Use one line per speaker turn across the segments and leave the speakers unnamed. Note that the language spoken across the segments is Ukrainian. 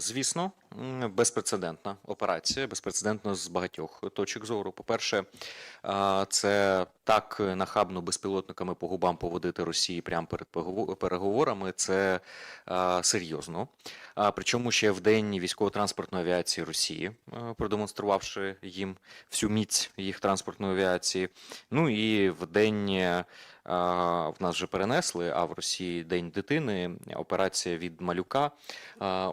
звісно, безпрецедентна операція, безпрецедентна з багатьох точок зору. По-перше, це так нахабно безпілотниками по губам поводити Росії прямо перед переговорами. Це серйозно. Причому ще в день військово-транспортної авіації Росії, продемонструвавши їм всю міць їх транспортної авіації. Ну і в день в нас вже перенесли, а в Росії День дитини, операція від малюка.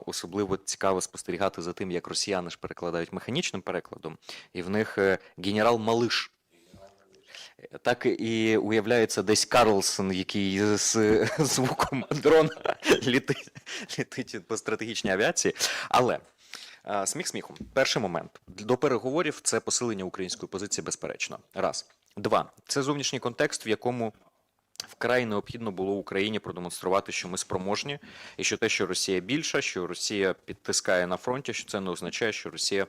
Особливо цікаво спостерігати за тим, як росіяни ж перекладають механічним перекладом, і в них е, генерал Малиш. Так і уявляється десь Карлсон, який з звуком дрона літить, літить по стратегічній авіації. Але сміх сміхом. Перший момент до переговорів це посилення української позиції, безперечно. Раз. Два. Це зовнішній контекст, в якому вкрай необхідно було Україні продемонструвати, що ми спроможні, і що те, що Росія більша, що Росія підтискає на фронті, що це не означає, що Росія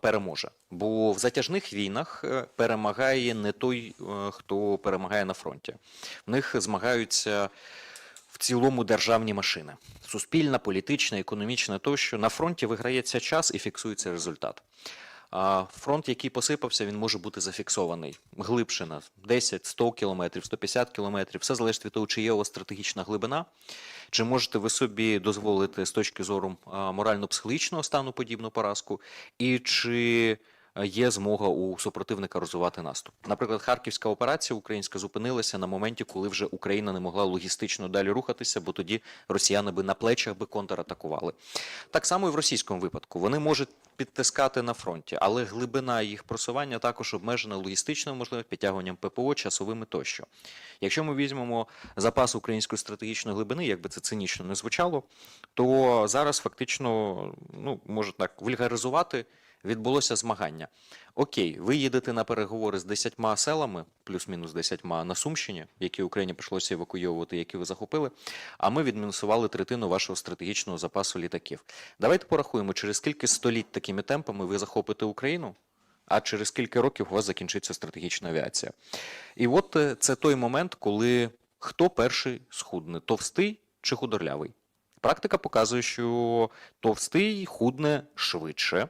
переможе. Бо в затяжних війнах е, перемагає не той, е, хто перемагає на фронті. В них змагаються в цілому державні машини: суспільна, політична, економічна тощо. На фронті виграється час і фіксується результат. Фронт, який посипався, він може бути зафіксований глибше на 10, 100 кілометрів, 150 кілометрів. Все залежить від того, чи є у вас стратегічна глибина, чи можете ви собі дозволити з точки зору морально-психологічного стану подібну поразку, і чи є змога у супротивника розвивати наступ. Наприклад, харківська операція українська зупинилася на моменті, коли вже Україна не могла логістично далі рухатися, бо тоді росіяни би на плечах би контратакували. Так само і в російському випадку вони можуть підтискати на фронті, але глибина їх просування також обмежена логістичною можливо підтягуванням ППО, часовими тощо. Якщо ми візьмемо запас української стратегічної глибини, як би це цинічно не звучало, то зараз фактично ну може так вульгаризувати. Відбулося змагання. Окей, ви їдете на переговори з десятьма селами, плюс-мінус десятьма на Сумщині, які Україні прийшлося евакуйовувати, які ви захопили. А ми відмінусували третину вашого стратегічного запасу літаків. Давайте порахуємо, через скільки століть такими темпами ви захопите Україну, а через скільки років у вас закінчиться стратегічна авіація. І от е, це той момент, коли хто перший схудне, товстий чи худорлявий. Практика показує, що товстий худне швидше.